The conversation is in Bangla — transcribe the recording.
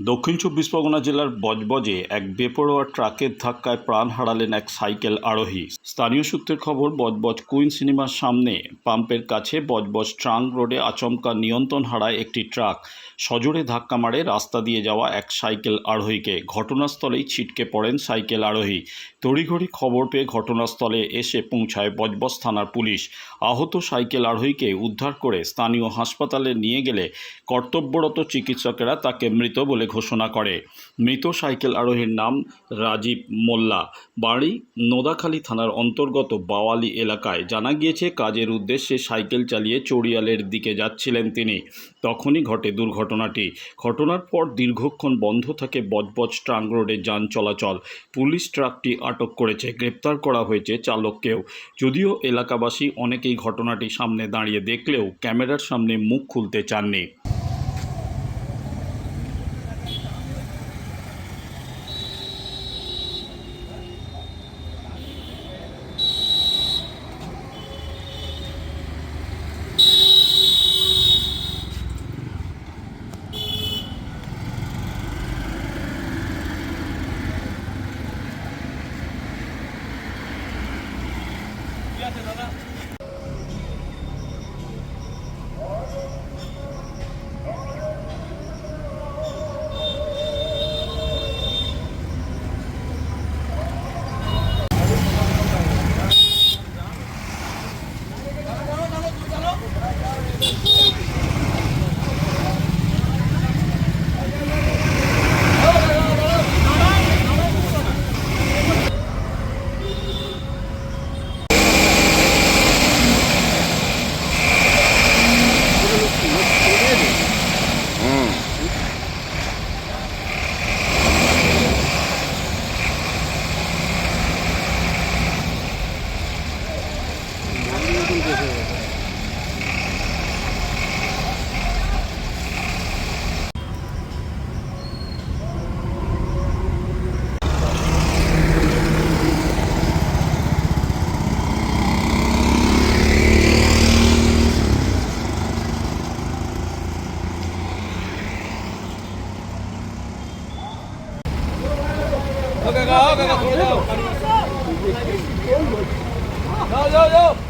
দক্ষিণ চব্বিশ পরগনা জেলার বজবজে এক বেপরোয়া ট্রাকের ধাক্কায় প্রাণ হারালেন এক সাইকেল আরোহী। স্থানীয় সূত্রের খবর, বজবজ কুইন সিনেমার সামনে পাম্পের কাছে বজবজ ট্রাঙ্ক রোডে আচমকা নিয়ন্ত্রণ হারায় একটি ট্রাক। সজোরে ধাক্কা মারে রাস্তা দিয়ে যাওয়া এক সাইকেল আরোহীকে। ঘটনাস্থলেই ছিটকে পড়েন সাইকেল আরোহী। তড়িঘড়ি খবর পেয়ে ঘটনাস্থলে এসে পৌঁছায় বজবজ থানার পুলিশ। আহত সাইকেল আরোহীকে উদ্ধার করে স্থানীয় হাসপাতালে নিয়ে গেলে কর্তব্যরত চিকিৎসকেরা তাকে মৃত বলে ঘোষণা করে। মৃত সাইকেল আরোহীর নাম রাজীব মোল্লা। বাড়ি নোদাখালী থানার অন্তর্গত বাওয়ালি এলাকায়। জানা গিয়েছে, কাজের উদ্দেশ্যে সাইকেল চালিয়ে চড়িয়ালের দিকে যাচ্ছিলেন তিনি। তখনই ঘটে দুর্ঘটনাটি। ঘটনার পর দীর্ঘক্ষণ বন্ধ থাকে বজবজ ট্রাঙ্ক রোডে যান চলাচল। পুলিশ ট্রাকটি আটক করেছে। গ্রেপ্তার করা হয়েছে চালককেও। যদিও এলাকাবাসী অনেকেই ঘটনাটি সামনে দাঁড়িয়ে দেখলেও ক্যামেরার সামনে মুখ খুলতে চাননি। 谢谢大家 ¡No, no, no!